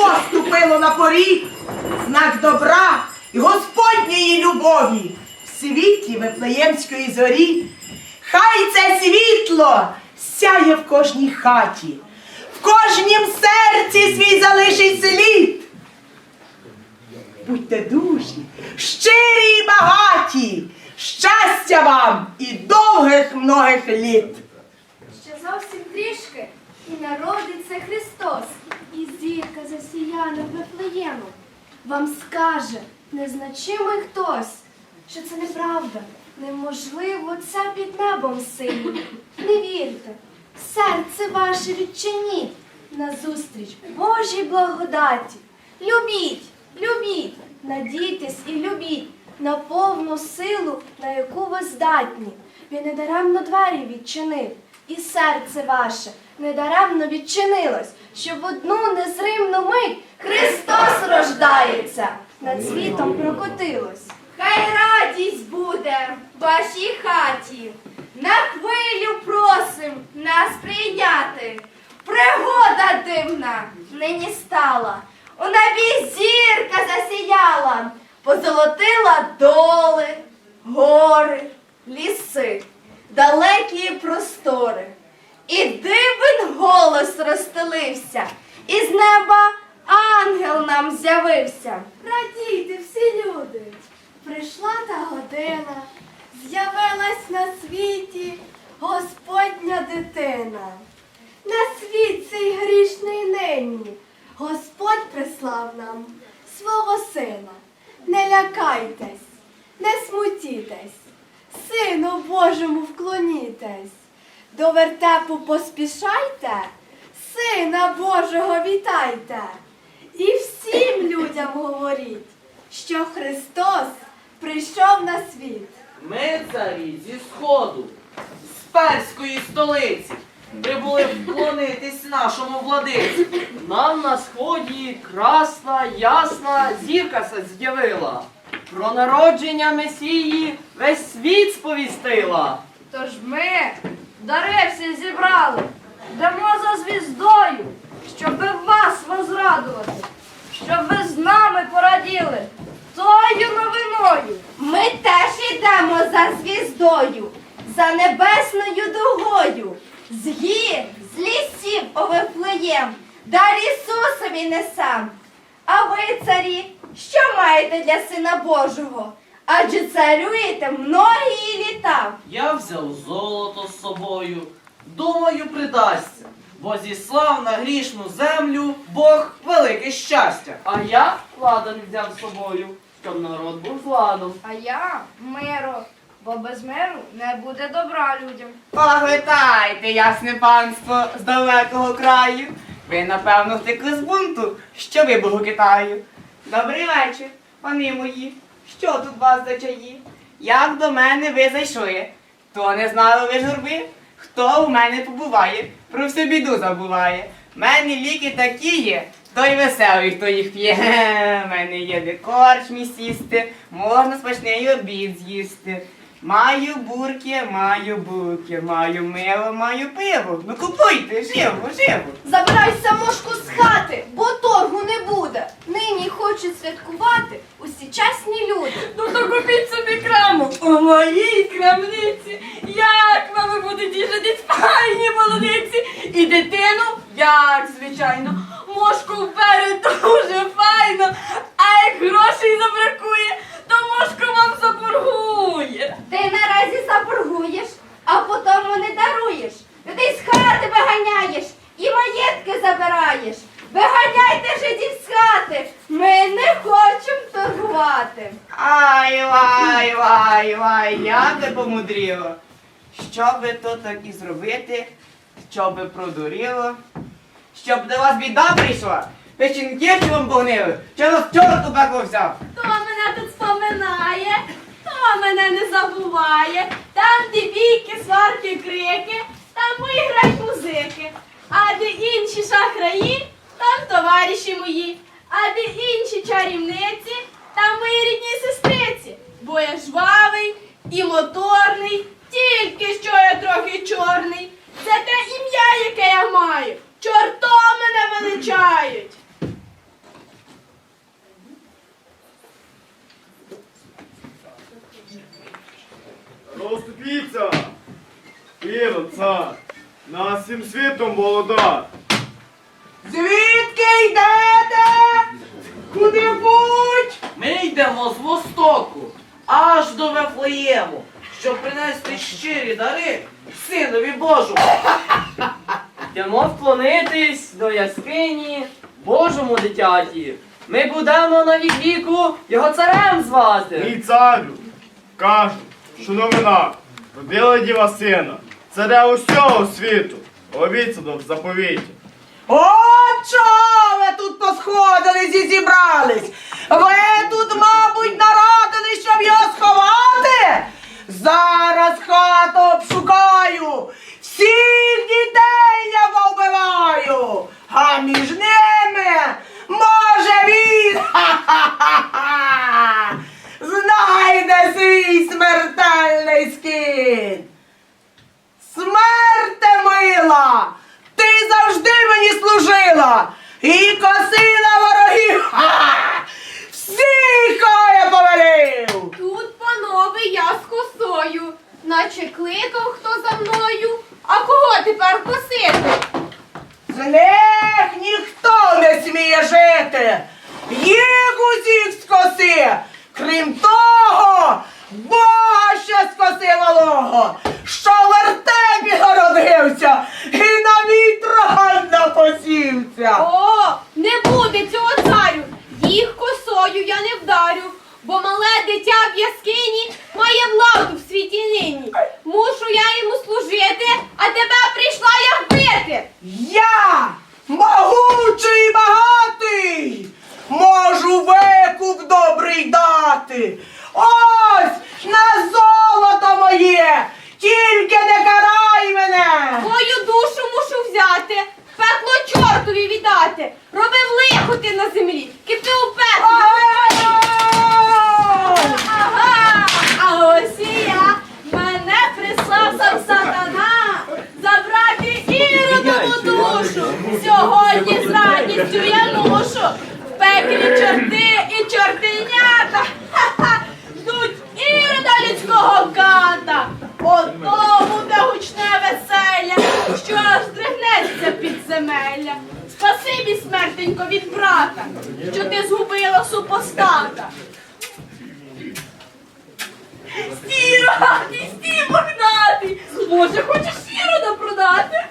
Різдво ступило на поріг, знак добра і Господньої любові в світі Вифлеємської зорі. Хай це світло сяє в кожній хаті, в кожнім серці свій залишить слід. Будьте дужі, щирі і багаті, щастя вам і довгих многих літ. Ще зовсім трішки, і народиться Христос, і зірка засіяна Вифлеємом. Вам скаже незначимий хтось, що це неправда, неможливо це під небом синім. Не вірте, серце ваше відчиніть назустріч Божій благодаті. Любіть, любіть, надійтесь і любіть на повну силу, на яку ви здатні. Він недаремно двері відчинив, і серце ваше недаремно відчинилось, щоб в одну незримну мить Христос рождається, над світом прокотилось. Хай радість буде в вашій хаті. На хвилю просим нас прийняти. Пригода дивна нині стала. У небі зірка засіяла, позолотила доли, гори, ліси, далекі простори. І дивен голос розстелився, і з неба ангел нам з'явився. Радійте всі люди, прийшла та година, з'явилась на світі Господня дитина. На світ цей грішний нині Господь прислав нам свого сина. Не лякайтесь, не смутітесь, Сину Божому вклонітесь. До вертепу поспішайте, Сина Божого вітайте. І всім людям говоріть, що Христос прийшов на світ. Ми царі зі сходу, з перської столиці, прибули вклонитись нашому владиці. Нам на сході красна, ясна зірка з'явила. Про народження Месії весь світ сповістила. Тож ми дари всі зібрали, йдемо за звіздою, щоби вас возрадувати, щоб ви з нами пораділи тою новиною. Ми теж йдемо за звіздою, за небесною дугою, з гір, з лісів овифлеєм, дар Ісусові несем. А ви, царі, що маєте для Сина Божого? Адже царюєте многії літа. Я взяв золото з собою, думаю, придасться, бо зіслав на грішну землю Бог велике щастя. А я ладан взяв з собою, щоб народ був з ладом. А я миру, бо без миру не буде добра людям. Погвитайте, ясне панство, з далекого краю. Ви, напевно, втекли з бунту, що вибугу Китаю. Добрий вечір, пани мої. Що тут вас за чаї? Як до мене ви зайшли? То не знали ви журби? Хто у мене побуває, про всю біду забуває. Мені ліки такі є, той веселий, хто їх п'є. Мене є де корчмі сісти, можна смачний обід з'їсти. Маю бурки, маю буки, маю мило, маю пиво. Ну купуйте, живо, живо. Забирайся мошку з хати, бо торгу не буде. Нині хочуть святкувати усі чесні люди. Ну то купіть собі краму у моїй крамниці. Як вами буде тішитись файні молодиці. І дитину, як звичайно, мошку вперед дуже файно. А як грошей забракує, то мошку вам заборгує. Ти наразі заборгуєш, а потім не даруєш. Людей з хати виганяєш і маєтки забираєш. Виганяйте жидів з хати. Ми не хочемо торгувати. Ай, вай, вай, вай, як ви помудріло. Що би то так і зробити, що би продуріло, щоб до вас біда прийшла, печінки чи вам погнили, чи вас чорт у пекло взяв. Хто мене тут споминає, хто мене не забуває, там, де бійки, сварки, крики, там поіграють музики. А де інші шахраї, там товариші мої, а де інші чарівниці, там мої рідні сестриці. Бо я жвавий і моторний, тільки що я трохи чорний. Це те ім'я, яке я маю. Чортом мене величають. Ну, Розступіться, Ірод, цар, на всім світом володар. Звідки йдете? Куди будь? Ми йдемо з востоку аж до Вефлеєму щоб принести щирі дари Синові Божому. Йдемо вклонитись до яскині Божому дитяті. Ми будемо на вік віку його царем звати. Мій царю, кажу, що новина. Родила діва сина, царя усього світу. В заповіті. О, чого ви тут посходились і зібрались? Ви тут, мабуть, народили, щоб його сховати? Зараз хату обшукаю, всіх дітей я повбиваю, а між ними, може він ха-ха-ха-ха, знайде свій смертельний скін. Смерте мила! Ти завжди мені служила і косила ворогів! Ха! Всіх, кого я повелів! Тут, панове, я з косою, наче кликав хто за мною. А кого тепер косити? З них ніхто не сміє жити! Їх усіх скоси! Крім того, Бога ще скоси малого, що в вертепі народився і на мій трон напосівся! О, не буде цього царю. Їх косою я не вдарю, бо мале дитя в яскині має владу в світі нині. Мушу я йому служити, а тебе прийшла я вбити. Я, могучий багатий, можу викуп добрий дати. Ось на золото моє, тільки не карай мене. Твою душу мушу взяти, пекло чортові віддати. Робив лихо ти на землі, кипи у пеклі. Ой! Ага, а ось і я. Мене прислав сам сатана забрати іродову душу. Сьогодні з радістю я мушу. В пеклі чорти і чортенята. Ха-ха, ждуть ірода людського ката. Ото буде гучне веселля, що аж здригнеться підземелля. Спасибі, від брата, що ти згубила супостата. Радий, стій, мохнатий! Може, хочеш сірода продати?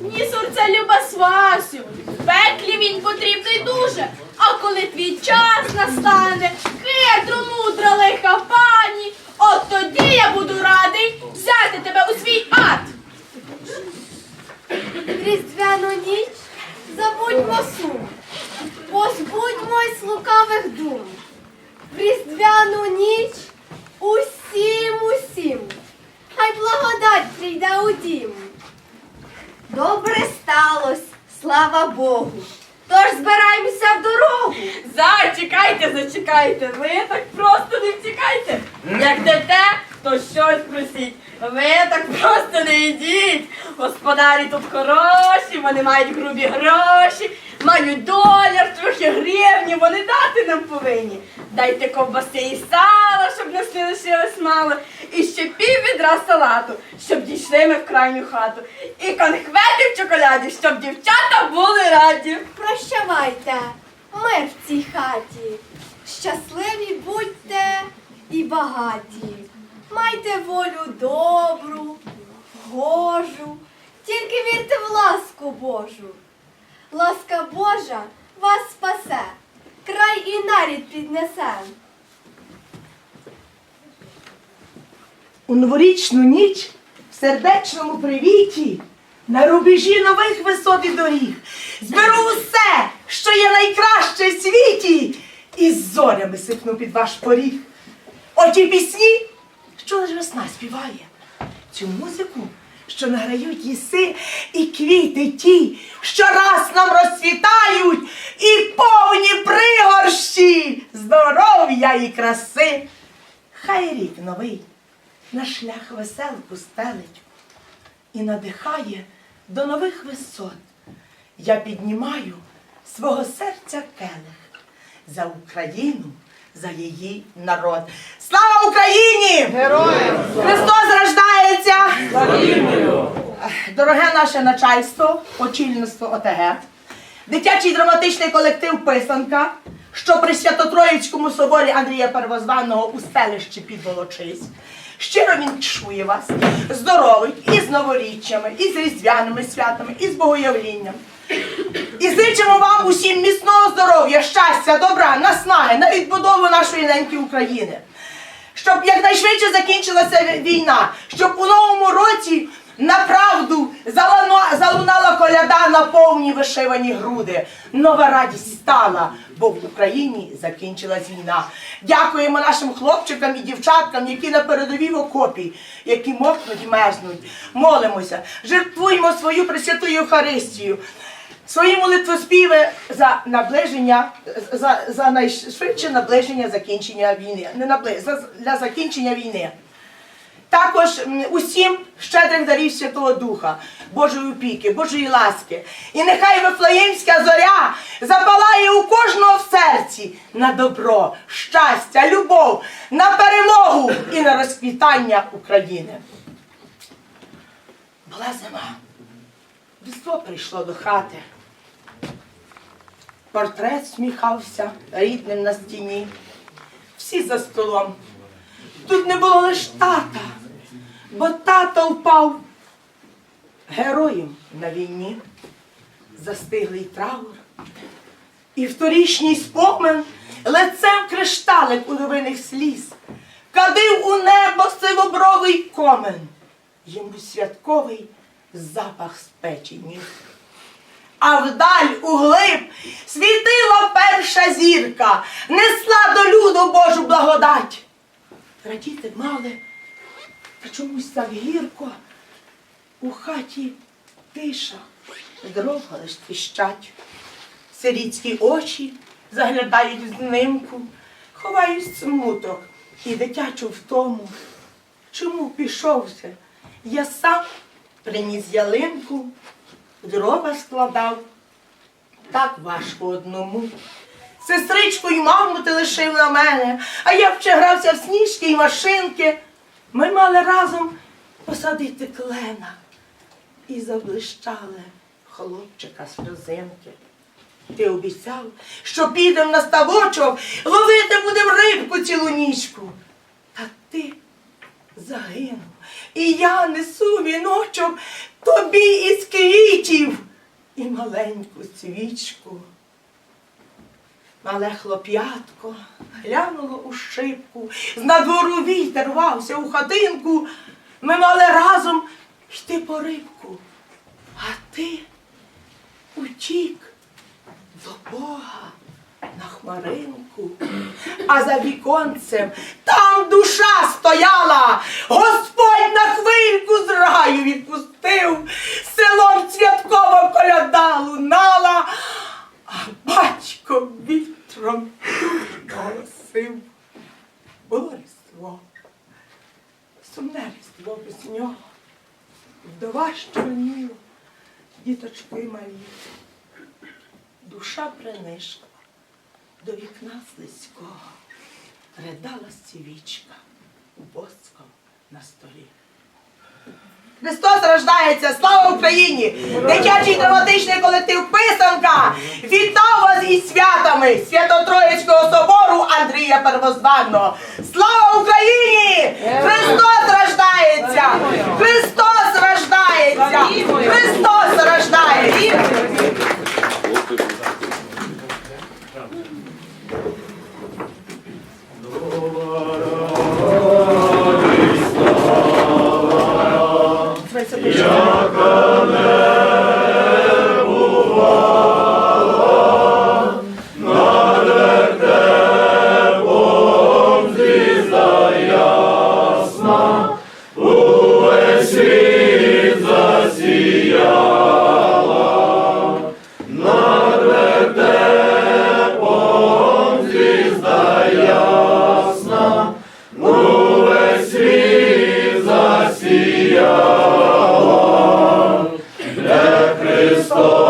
Ні, сорця люба свасю, пеклі він потрібний дуже, а коли твій час настане, хитро мудра лиха пані, от тоді я буду радий взяти тебе у свій ад. Різдвяну ніч забудьмо сум, позбудьмось лукавих дум. В різдвяну ніч усім усім. Хай благодать прийде у дім. Добре сталося, слава Богу. Тож збираємося в дорогу. Зачекайте, зачекайте, ви так просто не втікайте. Як дете, то щось просіть. Ви так просто не йдіть. Господарі тут хороші, вони мають грубі гроші, мають доляр, трохи гривні, вони дати нам повинні. Дайте ковбаси і сала, щоб нас не лишилось мало, і ще пів відра салату, щоб дійшли ми в крайню хату. І конхвети в чоколяді, щоб дівчата були раді. Прощавайте, мир в цій хаті. Щасливі будьте і багаті. Майте волю добру, гожу, тільки вірте в ласку Божу. Ласка Божа вас спасе, край і нарід піднесе. У новорічну ніч в сердечному привіті на рубежі нових висот і доріг зберу усе, що є найкраще в світі, і з зорями сипну під ваш поріг. Оті пісні, що лиш весна співає, цю музику, що награють їси, і квіти ті, що раз нам розцвітають, і повні пригорщі здоров'я і краси. Хай рік новий на шлях веселку стелить і надихає до нових висот. Я піднімаю свого серця келих за Україну, за її народ. Слава Україні! Героям! Христос рождається! Дороге наше начальство, очільництво ОТГ, дитячий драматичний колектив Писанка, що при Свято-Троїцькому соборі Андрія Первозваного у селищі Підволочись. Щиро він чує вас, здоровить і з новоріччями, і з різдвяними святами, і з богоявлінням. І зичимо вам усім щастя, добра, наснаги на відбудову нашої неньки України. Щоб якнайшвидше закінчилася війна, щоб у новому році направду залуна- залунала коляда на повні вишивані груди. Нова радість стала, бо в Україні закінчилась війна. Дякуємо нашим хлопчикам і дівчаткам, які на передовій в окопі, які мокнуть і мерзнуть. Молимося, жертвуємо свою пресвяту Євхаристію. Свої молитвоспіви за наближення, за, за найшвидше наближення закінчення війни. Не набли, за, для закінчення війни. Також усім щедрих дарів Святого Духа, Божої опіки, Божої ласки. І нехай Вифлеємська зоря запалає у кожного в серці на добро, щастя, любов, на перемогу і на розквітання України. Була зима. Різдво прийшло до хати. Портрет сміхався рідним на стіні. Всі за столом. Тут не було лиш тата, бо тато впав героєм на війні. Застиглий траур. І вторічній спомин лицем кришталик удовиних сліз. Кадив у небо сивобровий комен. Йому святковий запах спечі ніг. А вдаль углиб світила перша зірка, несла до люду Божу благодать. Радіти мали, та чомусь так гірко. У хаті тиша, дрова лиш тріщать. Сирітські очі заглядають в знимку, ховають смуток і дитячу втому. Чому пішовся? Я сам приніс ялинку, дрова складав. Так важко одному. Сестричку й маму ти лишив на мене, а я ще грався в сніжки й машинки. Ми мали разом посадити клена і заблищали хлопчика сльозинки. Ти обіцяв, що підем на ставочок, ловити будем рибку цілу нічку. Та ти загинув. І я несу віночок тобі із квітів і маленьку свічку. Мале хлоп'ятко глянуло у шибку, з надвору вітер рвався у хатинку. Ми мали разом йти по рибку, а ти утік до Бога на хмаринку. А за віконцем душа стояла, Господь на хвильку з раю відпустив, селом святково коляда лунала, а батько вітром голосив. Було різдво, сумне різдво без нього, вдова щорніла, діточки малі. Душа принишла до вікна слизького, ридала свічка воском на столі. Христос рождається! Слава Україні! Дитячий драматичний колектив Писанка вітав вас із святами Свято-Троїцького собору Андрія Первозванного! Слава Україні! Христос рождається! Христос рождається! Христос рождається! Christ. Як чоло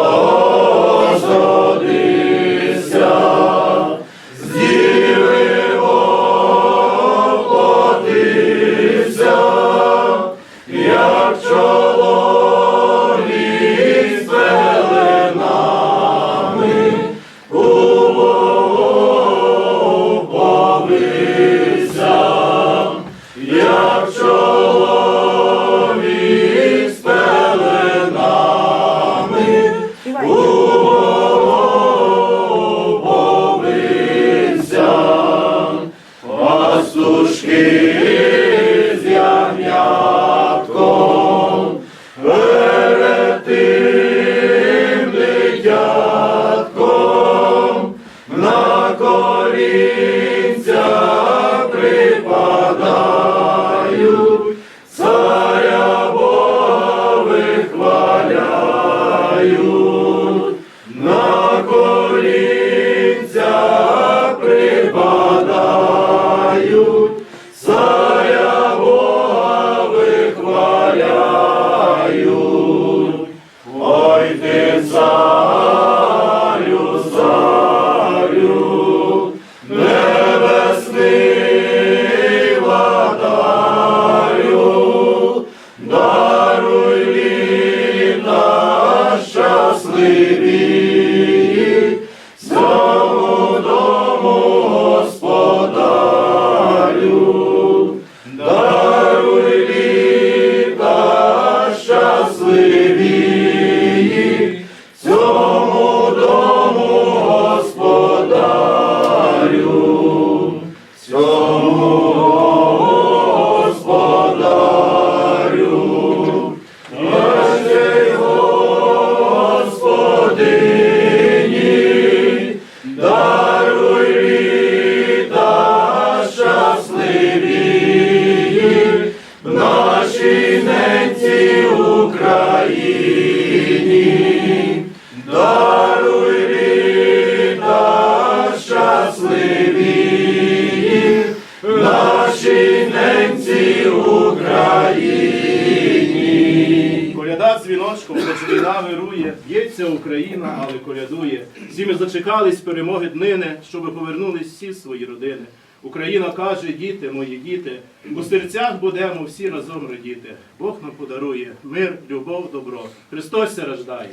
Україна, але колядує. Всі ми зачекались перемоги днини, щоб повернулись всі свої родини. Україна каже, діти, мої діти, у серцях будемо всі разом радіти. Бог нам подарує мир, любов, добро. Христос рождає.